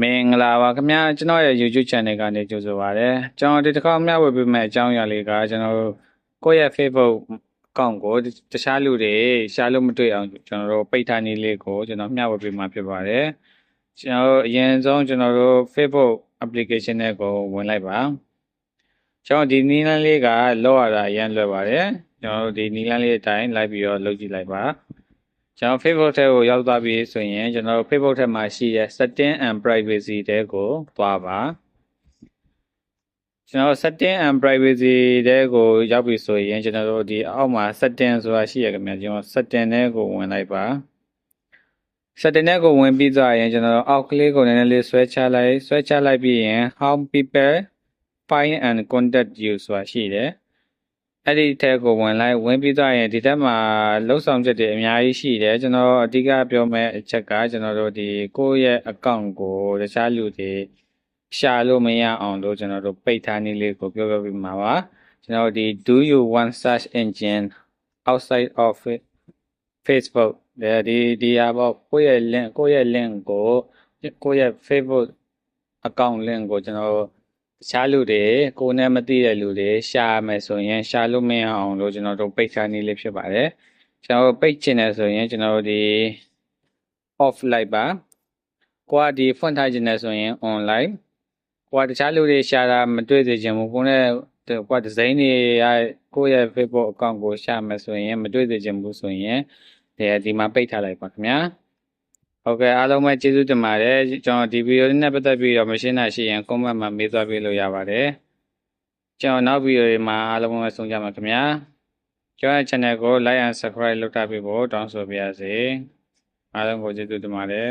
မင်္ဂလာပါခင်ဗျာကျွန်တော်ရဲ့ YouTube channel ကနေကြိုဆိုပါရစေကျွန်တော်ဒီတစ်ခါမျှဝေပေးမယ့်အကြောင်းအရာလေးကကျွန်တော်တို့ကိုယ့်ရဲ့ Facebook အကောင့်ကိုတခြားလူတွေရှာလို့မတွေ့အောင်ကျွန်တော်တို့ပိတ်ထားနည်းလေးကိုကျွန်တော်မျှဝေပေးမှာဖြစ်ပါတယ်ကျွန်တော်တို့အရင်ဆုံးကျွန်တော်တို့ Facebook application နဲ့ကိုဝင်လိုက်ပါကျွန်တော်ဒီနည်းလမ်းလေးကလောက်ရတာအရင်လွယ်ပါတယ်ကျွန်တော်တို့ဒီနည်းလမ်းလေးအတိုင်းလိုက်ပြီးတော့လုပ်ကြည့်လိုက်ပါ ကျွန်တော် Facebook ထဲကိုရောက်သွားပြီဆိုရင်ကျွန်တော်တို့ Facebook ထဲမှာရှိတဲ့ setting and privacy တဲကိုသွားပါကျွန်တော် setting and privacy တဲကိုရောက်ပြီဆိုရင်ကျွန်တော်တို့ဒီအောက်မှာ setting ဆိုတာရှိရခင်ဗျာကျွန်တော် setting တဲကိုဝင်လိုက်ပါ setting တဲကိုဝင်ပြီးသွားရင်ကျွန်တော်တို့အောက်ကလေးကိုနည်းနည်းလေးဆွဲချလိုက်ဆွဲချလိုက်ပြီးရင် how people find and contact you ဆိုတာရှိတယ် အဲ့ဒီထဲကိုဝင်လိုက်ဝင်ပြီးသွားရင်ဒီတက်မှာလှုပ်ဆောင်ချက်တွေအများကြီးရှိတယ်ကျွန်တော်အဓိကပြောမယ့်အချက်ကကျွန်တော်တို့ဒီကိုယ့်ရဲ့ account ကိုတခြားလူတွေရှာလို့မရအောင်လို့ကျွန်တော်တို့ပိတ်ထားနည်းလေးကိုပြောပြပေးမှာပါကျွန်တော်ဒီ do you want search engine outside of it Facebook ဒီဒီဟာပေါ့ကိုယ့်ရဲ့ link ကိုယ့်ရဲ့ link ကိုကိုယ့်ရဲ့ Facebook account link ကိုကျွန်တော် တို့တခြားလူတွေကိုယ်နဲ့မသိတဲ့လူတွေရှာရမယ်ဆိုရင်ရှာလို့မရအောင်လို့ကျွန်တော်တို့ပိတ်ထားနည်းလေးဖြစ်ပါတယ်ကျွန်တော်တို့ပိတ်ချင်တယ်ဆိုရင်ကျွန်တော်တို့ဒီ off လိုက်ပါကိုကဒီဖွင့်ထားခြင်းနဲ့ဆိုရင် online ကိုကတခြားလူတွေရှာတာမတွေ့စေချင်ဘူးကိုနဲ့ကိုကဒီဇိုင်းတွေကကိုယ့်ရဲ့ Facebook account ကိုရှာမယ်ဆိုရင်မတွေ့စေချင်ဘူးဆိုရင်ဒီဒီမှာပိတ်ထားလိုက်ပါခင်ဗျာ ဟုတ်ကဲ့အားလုံးပဲကျေးဇူးတင်ပါတယ်ကျွန်တော်ဒီဗီဒီယိုလေးနဲ့ပတ်သက်ပြီးတော့မရှင်းတာရှိရင် comment မှာမေးသွားပေးလို့ရပါတယ်ကျွန်တော်နောက်ဗီဒီယိုတွေမှာအားလုံးပဲဆုံကြပါခင်ဗျာကျွန်တော်ရဲ့ channel ကို like and subscribe လုပ်ထားပေးဖို့တောင်းဆိုပါရစေအားလုံးကိုကျေးဇူးတင်ပါတယ်